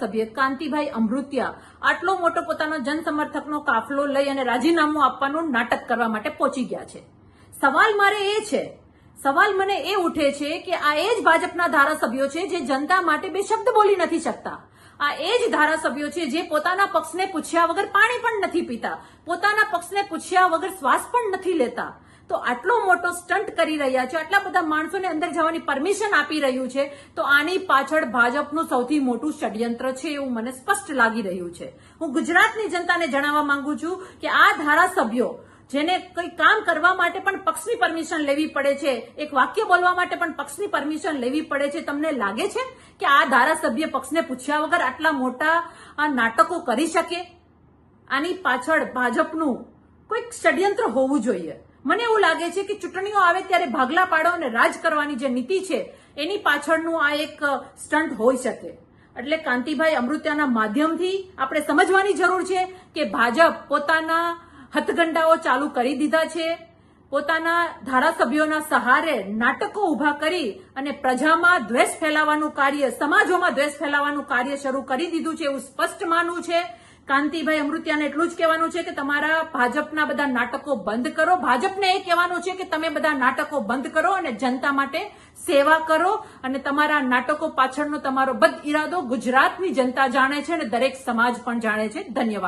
સભ્ય કાંતિભાઈ અમૃત્યા આટલો મોટો પોતાનો જનસમર્થકનો કાફલો લઈ અને રાજીનામું આપવાનું નાટક કરવા માટે પહોંચી ગયા છે. સવાલ મારે એ છે, સવાલ મને એ ઉઠે છે કે આ એ જ ભાજપના ધારાસભ્યો છે જે જનતા માટે બે શબ્દ બોલી નથી શકતા. આ એ જ ધારાસભ્યો છે જે પોતાના પક્ષને પૂછ્યા વગર પાણી પણ નથી પીતા, પોતાના પક્ષને પૂછ્યા વગર શ્વાસ પણ નથી લેતા. તો આટલો મોટો સ્ટન્ટ કરી રહ્યા છે, આટલા બધા માણસોને અંદર જવાની પરમિશન આપી રહ્યું છે, તો આની પાછળ ભાજપનું સૌથી મોટું ષડયંત્ર છે એવું મને સ્પષ્ટ લાગી રહ્યું છે. હું ગુજરાતની જનતાને જણાવવા માંગુ છું કે આ ધારાસભ્યો જેને કંઈ કામ કરવા માટે પણ પક્ષની પરમિશન લેવી પડે છે, એક વાક્ય બોલવા માટે પણ પક્ષની પરમિશન લેવી પડે છે, તમને લાગે છે કે આ ધારાસભ્ય પક્ષને પૂછ્યા વગર આટલા મોટા નાટકો કરી શકે? આની પાછળ ભાજપનું કોઈક ષડયંત્ર હોવું જોઈએ. મને એવું લાગે છે કે ચૂંટણીઓ આવે ત્યારે ભાગલા પાડો અને રાજ કરવાની જે નીતિ છે, એની પાછળનું આ એક સ્ટન્ટ હોઈ શકે. એટલે કાંતિભાઈ અમૃત્યાના માધ્યમથી આપણે સમજવાની જરૂર છે કે ભાજપ પોતાના હથગંડાઓ ચાલુ કરી દીધા છે, પોતાના ધારાસભ્યોના સહારે નાટકો ઊભા કરી અને પ્રજામાં દ્વેષ ફેલાવવાનું કાર્ય, સમાજોમાં દ્વેષ ફેલાવવાનું કાર્ય શરૂ કરી દીધું છે એવું સ્પષ્ટ માનવું છે. કાંતિભાઈ અમૃત્યાને એટલું જ કહેવાનું છે કે તમારા ભાજપના બધા નાટકો બંધ કરો. ભાજપને એ કહેવાનું છે કે તમે બધા નાટકો બંધ કરો અને જનતા માટે સેવા કરો અને તમારા નાટકો પાછળનો તમારો બદ ઈરાદો ગુજરાતની જનતા જાણે છે અને દરેક સમાજ પણ જાણે છે. ધન્યવાદ.